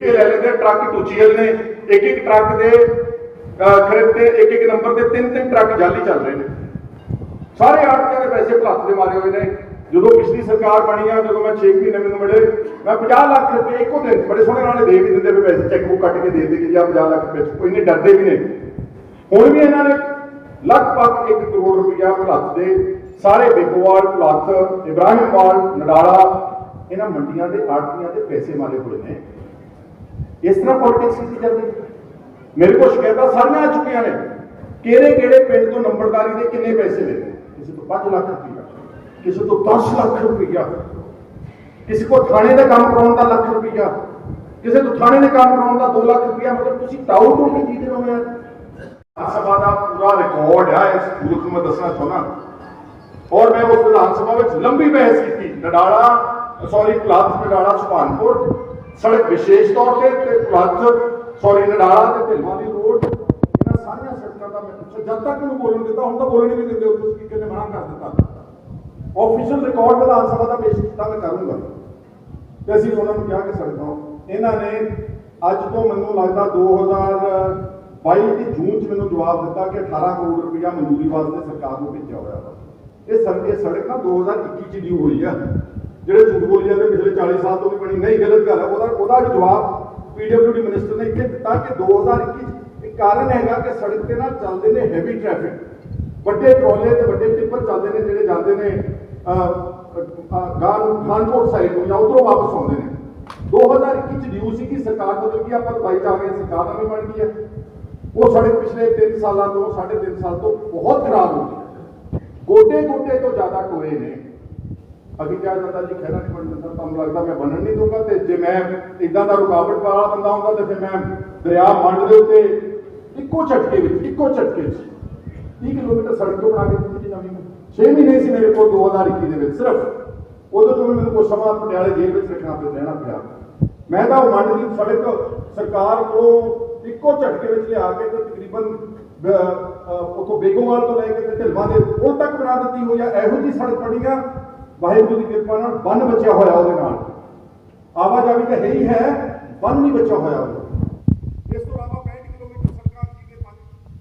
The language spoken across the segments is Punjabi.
ਇਹ ਲੈ ਲੈਂਦੇ ਟਰੱਕ ਟੂਚੀਅਲ ਨੇ ਇੱਕ ਇੱਕ ਟਰੱਕ ਦੇ ਅਹ, ਇੱਕ ਇੱਕ ਨੰਬਰ ਤੇ ਤਿੰਨ ਤਿੰਨ ਟਰੱਕ ਜਾਲੀ ਚੱਲ ਰਹੇ ਨੇ। ਸਾਰੇ ਆੜਤੀਆਂ ਦੇ ਪੈਸੇ ਭਲੱਤ ਦੇ ਮਾਰੇ ਹੋਏ ਨੇ। ਜਦੋਂ ਪਿਛਲੀ ਸਰਕਾਰ ਬਣੀ ਆ ਜਦੋਂ ਮੈਂ 6 ਮਹੀਨੇ ਮੈਨੂੰ ਮਿਲੇ ਮੈਂ 50 ਲੱਖ ਰੁਪਏ ਇੱਕੋ ਦਿਨ ਬੜੇ ਸੋਹਣੇ ਨਾਲ ਦੇ ਵੀ ਦਿੰਦੇ ਵੀ ਪੈਸੇ ਚੈੱਕ ਬੁੱਕ ਕੱਟ ਕੇ ਦੇ ਦੇ ਕਿ ਜਾਂ 50 ਲੱਖ ਰੁਪਏ ਕੋਈ ਨਹੀਂ ਡਰਦੇ ਵੀ ਨੇ। ਹੁਣ ਵੀ ਇਹਨਾਂ ਨੇ ਲਗਭਗ 1 ਕਰੋੜ ਰੁਪਇਆ ਭਲੱਤ ਦੇ ਸਾਰੇ ਬੇਕੋਵਾਲ ਭਲੱਤ ਇਬਰਾਹਿਮਵਾਲ ਨਡਾਲਾ ਇਹਨਾਂ ਮੰਡੀਆਂ ਦੇ ਆੜਤੀਆਂ ਦੇ ਪੈਸੇ ਮਾਰੇ ਹੋਏ ਨੇ। ਇਸ ਤਰ੍ਹਾਂ ਪੋਲਿਟਿਕਸ ਕੀਤੀ ਜਾਂਦੀ ਮੇਰੇ ਕੋਲ ਸ਼ਿਕਾਇਤਾਂ ਸਾਰੀਆਂ ਆ ਚੁੱਕੀਆਂ ਨੇ। ਕਿਹੜੇ ਕਿਹੜੇ ਪਿੰਡ ਤੋਂ ਨੰਬਰਦਾਰੀ ਦੇ ਕਿੰਨੇ ਪੈਸੇ ਲਏ ਕਿਸੇ ਤੋਂ 5 ਲੱਖ ਰੁਪਈਆ, ਕਿਸੇ ਤੋਂ 10 ਲੱਖ ਰੁਪਈਆ, ਕਿਸੇ ਕੋ ਥਾਣੇ ਦਾ ਕੰਮ ਕਰਾਉਣ ਦਾ ਲੱਖ ਰੁਪਈਆ, ਕਿਸੇ ਤੋਂ ਥਾਣੇ ਦੇ ਕੰਮ ਕਰਾਉਣ ਦਾ 2 ਲੱਖ ਰੁਪਈਆ, ਮਤਲਬ ਤੁਸੀਂ ਟਾਊ ਟੂ ਕੀ ਜੀਤੇ ਹੋ? ਯਾਰ ਸਭਾ ਦਾ ਪੂਰਾ ਰਿਕਾਰਡ ਹੈ ਇਸ ਮੁਲਕ ਨੂੰ ਮੈਂ ਦੱਸਣਾ ਚਾਹੁੰਦਾ। ਔਰ ਮੈਂ ਉਸ ਵਿਧਾਨ ਸਭਾ ਵਿੱਚ ਲੰਬੀ ਬਹਿਸ ਕੀਤੀ। ਨਡਾਲਾ ਸੌਰੀ ਪਲਾਤ ਨਡਾਲਾ, ਸੁਭਾਨਪੁਰ। ਸੜਕ ਵਿਸ਼ੇਸ਼ ਤੌਰ ਤੇ ਤੇ ਪਲਾਤ ਸੌਰੀ ਨਡਾਲਾ ਤੇ ਢਿਲਵਾਂ ਦੀ ਰੋਡ ਇਹਨਾਂ ਸਾਰੀਆਂ ਸੜਕਾਂ ਦਾ ਮੈਂ ਪੁੱਛਿਆ। ਜਦ ਤੱਕ ਨੂੰ ਬੋਲਣ ਦਿੱਤਾ, ਹੁਣ ਤਾਂ ਬੋਲਣ ਹੀ ਨਹੀਂ ਦਿੰਦੇ, ਉੱਥੇ ਸਪੀਕਰ ਨੇ ਮਨਾ ਕਰ ਦਿੱਤਾ। ਆਫੀਸ਼ੀਅਲ ਰਿਕਾਰਡ ਵਿਧਾਨ ਸਭਾ ਦਾ ਪੇਸ਼ ਕੀਤਾ, ਮੈਂ ਕਰੂੰਗਾ। ਤੇ ਅਸੀਂ ਉਹਨਾਂ ਨੂੰ ਕਿਹਾ ਕਿ ਸੜਕਾਂ ਇਹਨਾਂ ਨੇ ਅੱਜ ਤੋਂ ਮੈਨੂੰ ਲੱਗਦਾ 2022 ਦੀ ਜੂਨ ਚ ਮੈਨੂੰ ਜਵਾਬ ਦਿੱਤਾ ਕਿ 18 ਕਰੋੜ ਰੁਪਇਆ ਮਨਜ਼ੂਰੀ ਵਾਸਤੇ ਸਰਕਾਰ ਨੂੰ ਭੇਜਿਆ ਹੋਇਆ ਵਾ। ਇਹ ਸੜਕ ਇਹ ਸੜਕ ਨਾ 2021 ਚ ਡਿਊ ਹੋਈ ਆ। ਜਿਹੜੇ ਝੂਠ ਬੋਲੀ ਜਾਂਦੇ ਪਿਛਲੇ 40 ਸਾਲ ਤੋਂ ਵੀ ਬਣੀ ਨਹੀਂ ਗਲਤ ਗੱਲ ਹੈ, ਉਹਦਾ ਉਹਦਾ ਵੀ ਜਵਾਬ ਪੀਡਬਲਯੂਡੀ ਮਿਨਿਸਟਰ ਨੇ ਇੱਥੇ ਦਿੱਤਾ ਕਿ 2021 ਚ ਕਾਰਨ ਹੈਗਾ ਕਿ ਸੜਕ ਤੇ ਨਾ ਚੱਲਦੇ ਨੇ ਹੈਵੀ ਟ੍ਰੈਫਿਕ ਵੱਡੇ ਟਰਾਲੇ ਤੇ ਵੱਡੇ ਟਿੱਪਰ ਚੱਲਦੇ ਨੇ ਜਿਹੜੇ ਜਾਂਦੇ ਨੇ ਗਾਨ ਖਾਨਪੁਰ ਸਾਈਡ ਨੂੰ ਜਾਂ ਉਧਰੋਂ ਵਾਪਸ ਆਉਂਦੇ ਨੇ। 2021 ਚ ਡਿਊ ਸੀ ਕਿ ਸਰਕਾਰ ਬਦਲ ਗਈ, ਆਪਾਂ 22 ਚ ਆ ਗਏ ਸਰਕਾਰ ਨਵੀਂ ਬਣ ਗਈ ਹੈ। ਉਹ ਸੜਕ ਪਿਛਲੇ 3 ਸਾਲਾਂ ਤੋਂ 3.5 ਸਾਲ ਤੋਂ ਬਹੁਤ ਖਰਾਬ ਹੋ ਗਈ ਗੋਡੇ ਗੋਡੇ ਤੋਂ ਜ਼ਿਆਦਾ ਟੋਏ ਨੇ। ਅਭੀ ਕਿਹਾ ਜਾਂਦਾ ਜੀ ਖਹਿਰਾ ਨਹੀਂ ਬਣ ਦਿੰਦਾ ਤੁਹਾਨੂੰ ਲੱਗਦਾ, ਮੈਂ ਬਣਨ ਨਹੀਂ ਦੂੰਗਾ ਤੇ ਜੇ ਮੈਂ ਇਦਾਂ ਦਾ ਰੁਕਾਵਟ ਵਾਲਾ ਬੰਦਾ ਹੁੰਦਾ ਤੇ ਫਿਰ ਮੈਂ ਦਰਿਆ ਮੰਡ ਦੇ ਉੱਤੇ ਇੱਕੋ ਝਟਕੇ ਵਿੱਚ, ਇੱਕੋ ਝਟਕੇ ਵਿੱਚ 30 ਕਿਲੋਮੀਟਰ ਸੜਕ ਤੋਂ ਬਣਾ ਕੇ ਦਿੱਤੀ ਜੀ ਨਵੀਂ। 6 ਮਹੀਨੇ ਸੀ ਮੇਰੇ ਕੋਲ 2021 ਦੇ ਵਿੱਚ, ਸਿਰਫ। ਉਦੋਂ ਤੋਂ ਮੈਨੂੰ ਕੁਝ ਸਮਾਂ ਪਟਿਆਲੇ ਜੇਲ੍ਹ ਵਿੱਚ ਰੱਖਣਾ ਪਿਆ, ਰਹਿਣਾ ਪਿਆ। ਮੈਂ ਤਾਂ ਉਹ ਮੰਡ ਦੀ ਸੜਕ ਸਰਕਾਰ ਕੋਲੋਂ ਇੱਕੋ ਝਟਕੇ ਵਿੱਚ ਲਿਆ ਕੇ ਤੇ ਤਕਰੀਬਨ ਬ- ਬੇਗੋਵਾਲ ਤੋਂ ਲੈ ਕੇ ਤੇ ਢਿਲਵਾਂ ਦੇ ਪੁਲ ਤੱਕ ਬਣਾ ਦਿੱਤੀ ਹੋਈ ਆ। ਇਹੋ ਜੀ ਸੜਕ ਬਣੀ ਆ ਵਾਹਿਗੁਰੂ ਦੀ ਕਿਰਪਾ ਨਾਲ ਬੰਨ ਬਚਿਆ ਹੋਇਆ ਉਹਦੇ ਨਾਲ। ਆਵਾਜਾਈ ਤਾਂ ਹੈ ਹੀ ਹੈ, ਬੰਨ ਨਹੀਂ ਬਚਿਆ ਹੋਇਆ ਉਹਦਾ ਇਸ ਤੋਂ ਇਲਾਵਾ 65 ਕਿਲੋਮੀਟਰ ਸੜਕਾਂ ਜਿਹਦੇ ਪੰਜ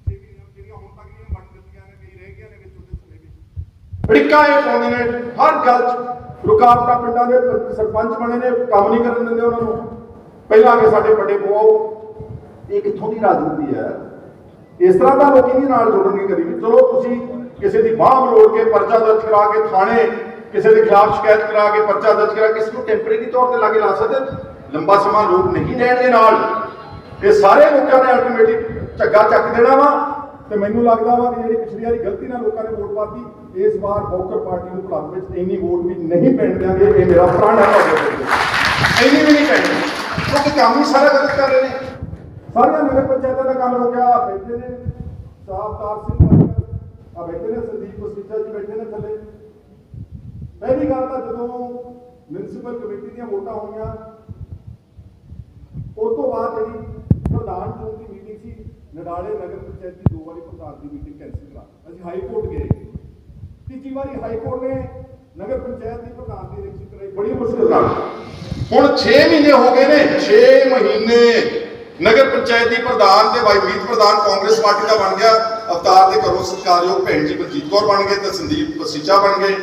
ਛੇ ਵੀ ਜਿਹੜੀਆਂ ਹੁਣ ਤੱਕ ਦੀਆਂ ਬਣ ਦਿੱਤੀਆਂ ਨੇ, ਕਈ ਰਹਿ ਗਈਆਂ ਨੇ ਵਿੱਚ ਉਹਦੇ ਸਮੇਂ ਵਿੱਚ। ਬੜੀਕਾਂ ਇਹ ਪਾਉਂਦੇ ਨੇ, ਹਰ ਗੱਲ 'ਚ। ਰੁਕਾਵਟਾਂ ਪਿੰਡਾਂ ਦੇ ਸਰਪੰਚ ਬਣੇ ਨੇ, ਕੰਮ ਨਹੀਂ ਕਰਨ ਦਿੰਦੇ ਉਹਨਾਂ ਨੂੰ। ਪਹਿਲਾਂ ਆ ਕੇ ਸਾਡੇ ਵੱਡੇ ਪਵਾਓ ਇਹ ਕਿੱਥੋਂ ਦੀ ਰਾਜਨੀਤੀ ਹੈ? ਇਸ ਤਰ੍ਹਾਂ ਦਾ ਲੋਕੀ ਨਹੀਂ ਨਾਲ ਜੁੜਨਗੇ ਕਦੀ ਵੀ। ਚਲੋ ਤੁਸੀਂ ਕਿਸੇ ਦੀ ਬਾਹ ਮਰੋੜ ਕੇ ਪਰਚਾ ਦਰਜ ਕਰਾ ਕੇ ਥਾਣੇ ਕਿਸੇ ਦੇ ਖਿਲਾਫ ਸ਼ਿਕਾਇਤ ਕਰਾ ਕੇ ਪਰਚਾ ਦਰਜ ਕਰਾ ਕੇ ਕਿਸੇ ਨੂੰ ਟੈਂਪਰੇਰੀ ਤੌਰ ਤੇ ਲਾਗੇ ਲਾ ਸਕਦੇ ਲੰਬਾ ਸਮਾਂ ਲੋਕ ਨਹੀਂ ਰਹਿਣ ਦੇ ਨਾਲ। ਇਹ ਸਾਰੇ ਲੋਕਾਂ ਨੇ ਅਲਟੀਮੇਟਲੀ ਝੱਗਾ ਚੱਕ ਦੇਣਾ ਵਾ। ਤੇ ਮੈਨੂੰ ਲੱਗਦਾ ਵਾ ਕਿ ਜਿਹੜੀ ਪਿਛਲੀ ਵਾਰੀ ਗਲਤੀ ਨਾਲ ਲੋਕਾਂ ਨੇ ਵੋਟ ਪਾਤੀ, ਇਸ ਵਾਰ ਬੌਕਰ ਪਾਰਟੀ ਨੂੰ ਭਲਕ ਵਿੱਚ ਇੰਨੀ ਵੋਟ ਵੀ ਨਹੀਂ ਪੈਣ ਦਿਆਂਗੇ। ਇਹ ਮੇਰਾ ਪ੍ਰਣ ਹੈ ਇੰਨੀ ਵੀ ਨਹੀਂ ਪੈਣੀ। ਕਿਉਂਕਿ ਕੰਮ ਹੀ ਸਾਰਾ ਗਲਤ ਕਰ ਰਹੇ ਨੇ। ਸਾਰੀਆਂ ਨਗਰ ਪੰਚਾਇਤਾਂ ਦਾ ਕੰਮ ਹੋ ਗਿਆ। ਬੈਠੇ ਨੇ। ਸਾਫਤਾਰ ਸਿੰਘ ਆ ਬੈਠੇ ਨੇ। ਸੰਦੀਪ ਬਸੀਚਾ ਜੀ ਬੈਠੇ ਨੇ ਥੱਲੇ। ਪਹਿਲੀ ਗੱਲ ਤਾਂ ਜਦੋਂ ਮਿਊਨਿਸਪਲ ਕਮੇਟੀ ਦੀਆਂ ਵੋਟਾਂ ਹੋਈਆਂ, ਉਸ ਤੋਂ ਬਾਅਦ ਜਿਹੜੀ ਪ੍ਰਧਾਨ ਚੋਣ ਦੀ ਮੀਟਿੰਗ ਸੀ, ਨਡਾਲੇ ਨਗਰ ਪੰਚਾਇਤ ਦੀ ਦੋ ਵਾਰੀ ਪ੍ਰਧਾਨ ਦੀ ਮੀਟਿੰਗ ਕੈਂਸਲ ਕਰਾ ਅਸੀਂ ਹਾਈ ਕੋਰਟ ਗਏ। ਤੀਜੀ ਵਾਰੀ ਹਾਈ ਕੋਰਟ ਨੇ ਨਗਰ ਪੰਚਾਇਤ ਦੀ ਪ੍ਰਧਾਨ ਦੀ ਇਲੈਕਸ਼ਨ ਕਰਾਈ। ਬੜੀ ਮੁਸ਼ਕਲ ਨਾਲ। ਹੁਣ 6 ਮਹੀਨੇ ਹੋ ਗਏ ਨੇ 6 ਮਹੀਨੇ ਨਗਰ ਪੰਚਾਇਤ ਦੀ ਪ੍ਰਧਾਨ ਤੇ ਵਾਈਮੀਤ ਪ੍ਰਧਾਨ ਕਾਂਗਰਸ ਪਾਰਟੀ ਦਾ ਬਣ ਗਿਆ। ਅਵਤਾਰ ਦੇ ਘਰੋਂ ਸਤਿਕਾਰਯੋਗ ਭੈਣ ਜੀ ਬਲਜੀਤ ਕੌਰ ਬਣ ਗਏ ਤੇ ਸੰਦੀਪ ਬਸੀਚਾ ਬਣ ਗਏ।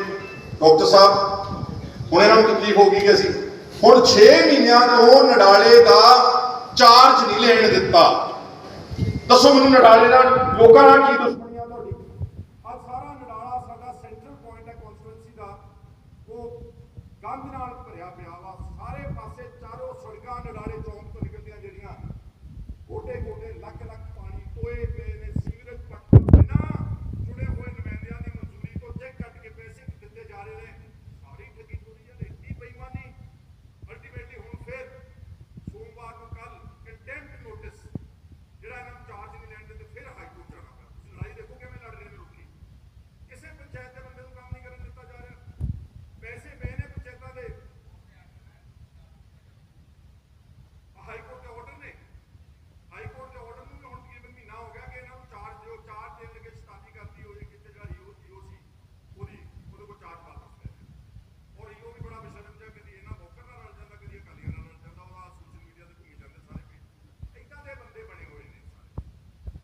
ਡਾਕਟਰ ਸਾਹਿਬ, ਹੁਣ ਇਹਨਾਂ ਨੂੰ ਤਕਲੀਫ ਹੋ ਗਈ ਕਿ ਅਸੀਂ ਹੁਣ 6 ਮਹੀਨਿਆਂ ਤੋਂ ਨਡਾਲੇ ਦਾ ਚਾਰਜ ਨਹੀਂ ਲੈਣ ਦਿੱਤਾ। ਦੱਸੋ ਮੈਨੂੰ ਨਡਾਲੇ ਨਾਲ ਲੋਕਾਂ ਨਾਲ ਕੀ ਦੁਸ਼ਮਣੀ ਤੁਹਾਡੀ? ਆ ਸਾਰਾ ਨਡਾਲਾ ਸਾਡਾ ਸੈਂਟਰਲ ਪੁਆਇੰਟ ਹੈ ਕਨਸਟੀਟੂਐਂਸੀ ਦਾ। ਉਹ ਗੰਦ ਨਾਲ ਭਰਿਆ ਪਿਆ ਵਾ, ਸਾਰੇ ਪਾਸੇ ਚਾਰੋਂ ਸੜਕਾਂ ਨਡਾਲੇ